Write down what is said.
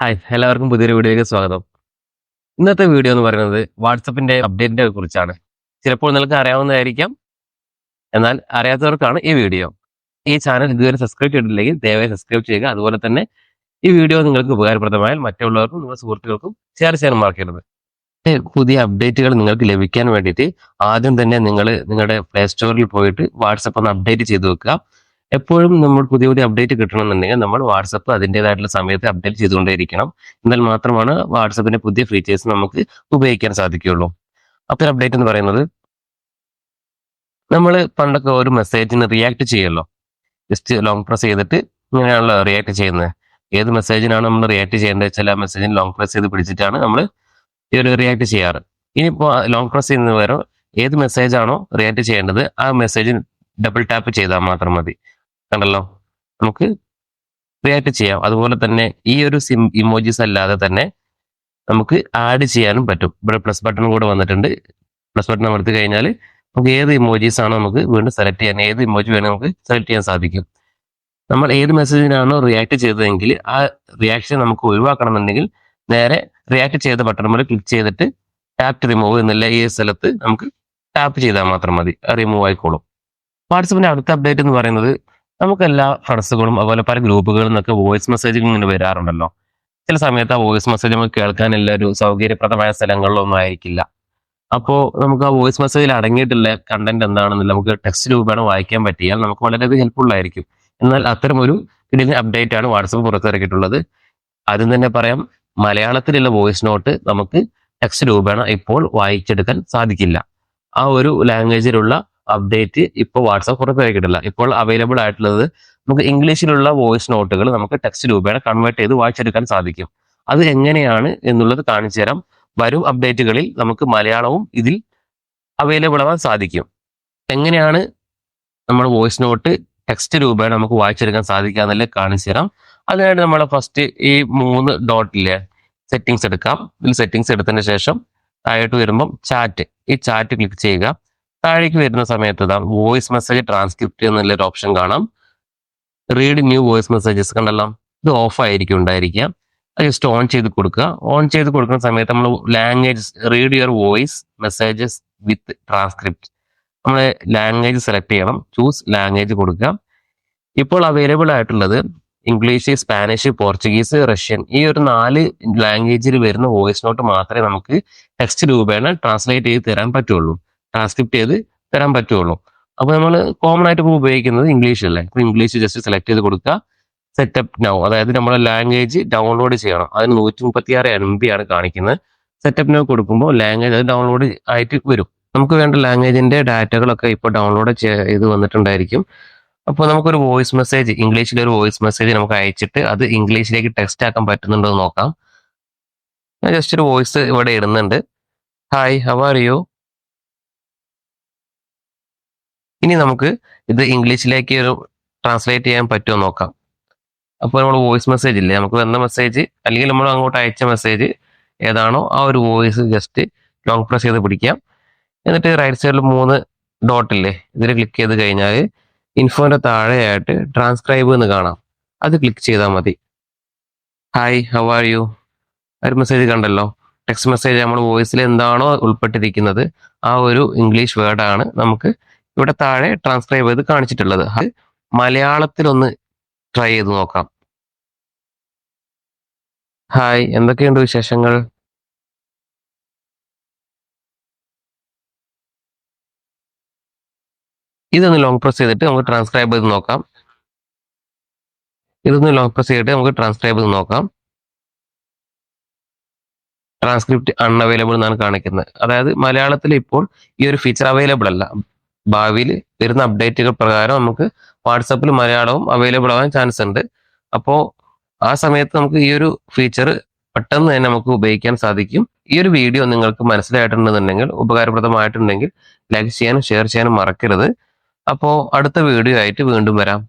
Hi എല്ലാവർക്കും പുതിയൊരു വീഡിയോയിലേക്ക് സ്വാഗതം. ഇന്നത്തെ വീഡിയോ എന്ന് പറയുന്നത് വാട്സപ്പിന്റെ അപ്ഡേറ്റിനെ കുറിച്ചാണ്. ചിലപ്പോൾ നിങ്ങൾക്ക് അറിയാവുന്നതായിരിക്കാം. എന്നാൽ അറിയാത്തവർക്കാണ് ഈ വീഡിയോ. ഈ ചാനൽ ഇതുവരെ സബ്സ്ക്രൈബ് ചെയ്തിട്ടില്ലെങ്കിൽ ദയവായി സബ്സ്ക്രൈബ് ചെയ്യുക. അതുപോലെ തന്നെ ഈ വീഡിയോ നിങ്ങൾക്ക് ഉപകാരപ്രദമായാൽ മറ്റുള്ളവർക്കും നിങ്ങളുടെ സുഹൃത്തുക്കൾക്കും ഷെയർ ചെയ്യാൻ മറക്കരുത്. ഈ പുതിയ അപ്ഡേറ്റുകൾ നിങ്ങൾക്ക് ലഭിക്കാൻ വേണ്ടിയിട്ട് ആദ്യം തന്നെ നിങ്ങൾ നിങ്ങളുടെ പ്ലേ സ്റ്റോറിൽ പോയിട്ട് വാട്സപ്പ് ഒന്ന് അപ്ഡേറ്റ് ചെയ്ത് വെക്കുക. എപ്പോഴും നമ്മൾ പുതിയ പുതിയ അപ്ഡേറ്റ് കിട്ടണമെന്നുണ്ടെങ്കിൽ നമ്മൾ വാട്സപ്പ് അതിന്റെതായിട്ടുള്ള സമയത്ത് അപ്ഡേറ്റ് ചെയ്തുകൊണ്ടേയിരിക്കണം. എന്നാൽ മാത്രമാണ് വാട്സപ്പിന്റെ പുതിയ ഫീച്ചേഴ്സ് നമുക്ക് ഉപയോഗിക്കാൻ സാധിക്കുകയുള്ളൂ. അപ്പോൾ അപ്ഡേറ്റ് എന്ന് പറയുന്നത് നമ്മൾ പണ്ടൊക്കെ ഒരു മെസ്സേജിന് റിയാക്ട് ചെയ്യുമല്ലോ. ജസ്റ്റ് ലോങ് പ്രസ് ചെയ്തിട്ട് ഇങ്ങനെയാണല്ലോ റിയാക്ട് ചെയ്യുന്നത്. ഏത് മെസ്സേജിനാണ് നമ്മൾ റിയാക്ട് ചെയ്യേണ്ടത്? ചില മെസ്സേജിന് ലോങ് പ്രസ് ചെയ്ത് പിടിച്ചിട്ടാണ് നമ്മൾ ഈ ഒരു റിയാക്ട് ചെയ്യാറ്. ഇനിയിപ്പോൾ ലോങ് പ്രസ് ചെയ്യുന്ന പകരം ഏത് മെസ്സേജാണോ റിയാക്ട് ചെയ്യേണ്ടത് ആ മെസ്സേജ് ഡബിൾ ടാപ്പ് ചെയ്താൽ മാത്രം മതി. കണ്ടല്ലോ? നമുക്ക് ക്രിയേറ്റ് ചെയ്യാം. അതുപോലെ തന്നെ ഈ ഒരു സിം ഇമോജീസ് അല്ലാതെ തന്നെ നമുക്ക് ആഡ് ചെയ്യാനും പറ്റും. ഇവിടെ പ്ലസ് ബട്ടൺ കൂടെ വന്നിട്ടുണ്ട്. പ്ലസ് ബട്ടൺ അമർത്തി കഴിഞ്ഞാൽ നമുക്ക് ഏത് ഇമോജീസ് ആണോ നമുക്ക് വീണ്ടും സെലക്ട് ചെയ്യാൻ ഏത് ഇമോജി വേണേൽ നമുക്ക് സെലക്ട് ചെയ്യാൻ സാധിക്കും. നമ്മൾ ഏത് മെസ്സേജിനാണോ റിയാക്ട് ചെയ്തതെങ്കിൽ ആ റിയാക്ഷൻ നമുക്ക് ഒഴിവാക്കണമെന്നുണ്ടെങ്കിൽ നേരെ റിയാക്ട് ചെയ്ത ബട്ടൺ ക്ലിക്ക് ചെയ്തിട്ട് ടാപ്പ് റിമൂവ് എന്നുള്ള ഈ സ്ഥലത്ത് നമുക്ക് ടാപ്പ് ചെയ്താൽ മാത്രം മതി. റിമൂവ് ആയിക്കോളും. വാട്സപ്പിന്റെ അടുത്ത അപ്ഡേറ്റ് എന്ന് പറയുന്നത് നമുക്ക് എല്ലാ ഫ്രണ്ട്സുകളും അതുപോലെ പല ഗ്രൂപ്പുകളിൽ നിന്നൊക്കെ വോയിസ് മെസ്സേജുകൾ ഇങ്ങനെ വരാറുണ്ടല്ലോ. ചില സമയത്ത് ആ വോയിസ് മെസ്സേജ് നമുക്ക് കേൾക്കാൻ ഒരു സൗകര്യപ്രദമായ സ്ഥലങ്ങളിലൊന്നും ആയിരിക്കില്ല. അപ്പോൾ നമുക്ക് ആ വോയിസ് മെസ്സേജിൽ അടങ്ങിയിട്ടുള്ള കണ്ടന്റ് എന്താണെന്നില്ല നമുക്ക് ടെക്സ്റ്റ് രൂപേണ വായിക്കാൻ പറ്റിയാൽ നമുക്ക് വളരെയധികം ഹെൽപ്ഫുൾ ആയിരിക്കും. എന്നാൽ അത്തരം ഒരു ഇതിന് അപ്ഡേറ്റ് ആണ് വാട്സപ്പ് പുറത്തിറക്കിയിട്ടുള്ളത്. ആദ്യം തന്നെ പറയാം മലയാളത്തിലുള്ള വോയിസ് നോട്ട് നമുക്ക് ടെക്സ്റ്റ് രൂപേണ ഇപ്പോൾ വായിച്ചെടുക്കാൻ സാധിക്കില്ല. ആ ഒരു ലാംഗ്വേജിലുള്ള അപ്ഡേറ്റ് ഇപ്പോൾ വാട്സാപ്പ് പുറത്തിറക്കിയിട്ടില്ല ഇപ്പോൾ അവൈലബിൾ ആയിട്ടുള്ളത് നമുക്ക് ഇംഗ്ലീഷിലുള്ള വോയിസ് നോട്ടുകൾ നമുക്ക് ടെക്സ്റ്റ് രൂപേണ കൺവേർട്ട് ചെയ്ത് വായിച്ചെടുക്കാൻ സാധിക്കും. അത് എങ്ങനെയാണ് എന്നുള്ളത് കാണിച്ചു തരാം. വരും അപ്ഡേറ്റുകളിൽ നമുക്ക് മലയാളവും ഇതിൽ അവൈലബിൾ ആവാൻ സാധിക്കും. എങ്ങനെയാണ് നമ്മൾ വോയിസ് നോട്ട് ടെക്സ്റ്റ് രൂപേണ നമുക്ക് വായിച്ചെടുക്കാൻ സാധിക്കുക എന്നല്ലേ കാണിച്ചു തരാം. അതിനായിട്ട് നമ്മൾ ഫസ്റ്റ് ഈ മൂന്ന് ഡോട്ടിലെ സെറ്റിങ്സ് എടുക്കാം. ഇതിൽ സെറ്റിങ്സ് എടുത്തതിന് ശേഷം താഴോട്ട് വരുമ്പം ചാറ്റ് ഈ ചാറ്റ് ക്ലിക്ക് ചെയ്യുക. താഴേക്ക് വരുന്ന സമയത്ത് വോയിസ് മെസ്സേജ് ട്രാൻസ്ക്രിപ്റ്റ് എന്നുള്ളൊരു ഓപ്ഷൻ കാണാം. റീഡ് ന്യൂ വോയിസ് മെസ്സേജസ് കണ്ടല്ലോ. ഇത് ഓഫ് ആയിരിക്കും ഉണ്ടായിരിക്കുക. ജസ്റ്റ് ഓൺ ചെയ്ത് കൊടുക്കുക. ഓൺ ചെയ്ത് കൊടുക്കുന്ന സമയത്ത് നമ്മൾ language read your voice messages with transcript നമ്മൾ ലാംഗ്വേജ് സെലക്ട് ചെയ്യണം. ചൂസ് ലാംഗ്വേജ് കൊടുക്കുക. ഇപ്പോൾ അവൈലബിൾ ആയിട്ടുള്ളത് ഇംഗ്ലീഷ് സ്പാനിഷ് പോർച്ചുഗീസ് റഷ്യൻ ഈ ഒരു നാല് ലാംഗ്വേജിൽ വരുന്ന വോയിസ് നോട്ട് മാത്രമേ നമുക്ക് ടെക്സ്റ്റ് രൂപേണ ട്രാൻസ്ലേറ്റ് ചെയ്ത് തരാൻ പറ്റുള്ളൂ. ട്രാൻസ്ക്രിപ്റ്റ് ചെയ്ത് തരാൻ പറ്റുള്ളൂ. അപ്പോൾ നമ്മൾ കോമൺ ആയിട്ട് ഇപ്പോൾ ഉപയോഗിക്കുന്നത് ഇംഗ്ലീഷ് അല്ലേ? അപ്പോൾ ഇംഗ്ലീഷ് ജസ്റ്റ് സെലക്ട് ചെയ്ത് കൊടുക്കുക. സെറ്റപ്പ് നൗ അതായത് നമ്മുടെ ലാംഗ്വേജ് ഡൗൺലോഡ് ചെയ്യണം. അതിന് നൂറ്റി മുപ്പത്തി ആറ് എം ബി ആണ് കാണിക്കുന്നത്. സെറ്റപ്പ് നൗ കൊടുക്കുമ്പോൾ ലാംഗ്വേജ് അത് ഡൗൺലോഡ് ആയിട്ട് വരും. നമുക്ക് വേണ്ട ലാംഗ്വേജിന്റെ ഡാറ്റകളൊക്കെ ഇപ്പോൾ ഡൗൺലോഡ് ചെയ്ത് വന്നിട്ടുണ്ടായിരിക്കും. അപ്പോൾ നമുക്കൊരു വോയിസ് മെസ്സേജ് ഇംഗ്ലീഷിലെ ഒരു വോയിസ് മെസ്സേജ് നമുക്ക് അയച്ചിട്ട് അത് ഇംഗ്ലീഷിലേക്ക് ടെക്സ്റ്റ് ആക്കാൻ പറ്റുന്നുണ്ടോ എന്ന് നോക്കാം. ഞാൻ ജസ്റ്റ് ഒരു വോയിസ് ഇവിടെ ഇടുന്നുണ്ട്. ഹായ് ഹവ് ആർ യു ഇനി നമുക്ക് ഇത് ഇംഗ്ലീഷിലേക്ക് ഒരു ട്രാൻസ്ലേറ്റ് ചെയ്യാൻ പറ്റുമോ നോക്കാം. അപ്പോൾ നമ്മൾ വോയിസ് മെസ്സേജ് ഇല്ലേ? നമുക്ക് വന്ന മെസ്സേജ് അല്ലെങ്കിൽ നമ്മൾ അങ്ങോട്ട് അയച്ച മെസ്സേജ് ഏതാണോ ആ ഒരു വോയിസ് ജസ്റ്റ് ലോങ് പ്രസ് ചെയ്ത് പിടിക്കാം. എന്നിട്ട് റൈറ്റ് സൈഡിൽ മൂന്ന് ഡോട്ട് ഇല്ലേ? ഇതിൽ ക്ലിക്ക് ചെയ്ത് കഴിഞ്ഞാൽ ഇൻഫോന്റെ താഴെയായിട്ട് ട്രാൻസ്ക്രൈബ് എന്ന് കാണാം. അത് ക്ലിക്ക് ചെയ്താൽ മതി. ഹായ് ഹൗ ആർ യു ഒരു മെസ്സേജ് കണ്ടല്ലോ. ടെക്സ്റ്റ് മെസ്സേജ് നമ്മൾ വോയിസിൽ എന്താണോ ഉൾപ്പെട്ടിരിക്കുന്നത് ആ ഒരു ഇംഗ്ലീഷ് വേർഡാണ് നമുക്ക് ഇവിടെ താഴെ ട്രാൻസ്ക്രൈബ് ചെയ്ത് കാണിച്ചിട്ടുള്ളത്. അത് മലയാളത്തിലൊന്ന് ട്രൈ ചെയ്ത് നോക്കാം. ഹായ് എന്തൊക്കെയുണ്ട് വിശേഷങ്ങൾ? ഇതൊന്ന് ലോങ് പ്രസ് ചെയ്തിട്ട് നമുക്ക് ട്രാൻസ്ക്രൈബ് ചെയ്ത് നോക്കാം. ഇതൊന്ന് ലോങ് പ്രസ് ചെയ്തിട്ട് നമുക്ക് ട്രാൻസ്ക്രൈബ് ചെയ്ത് നോക്കാം. ട്രാൻസ്ക്രിപ്റ്റ് അൺഅവൈലബിൾ എന്നാണ് കാണിക്കുന്നത്. അതായത് മലയാളത്തിൽ ഇപ്പോൾ ഈ ഒരു ഫീച്ചർ അവൈലബിൾ അല്ല. ഭാവിയിൽ വരുന്ന അപ്ഡേറ്റുകൾ പ്രകാരം നമുക്ക് വാട്സപ്പിൽ മലയാളവും അവൈലബിൾ ആവാൻ ചാൻസ് ഉണ്ട്. അപ്പോൾ ആ സമയത്ത് നമുക്ക് ഈ ഒരു ഫീച്ചർ പെട്ടെന്ന് തന്നെ നമുക്ക് ഉപയോഗിക്കാൻ സാധിക്കും. ഈ ഒരു വീഡിയോ നിങ്ങൾക്ക് മനസ്സിലായിട്ടുണ്ടെന്നുണ്ടെങ്കിൽ ഉപകാരപ്രദമായിട്ടുണ്ടെങ്കിൽ ലൈക്ക് ചെയ്യാനും ഷെയർ ചെയ്യാനും മറക്കരുത്. അപ്പോൾ അടുത്ത വീഡിയോ ആയിട്ട് വീണ്ടും വരാം.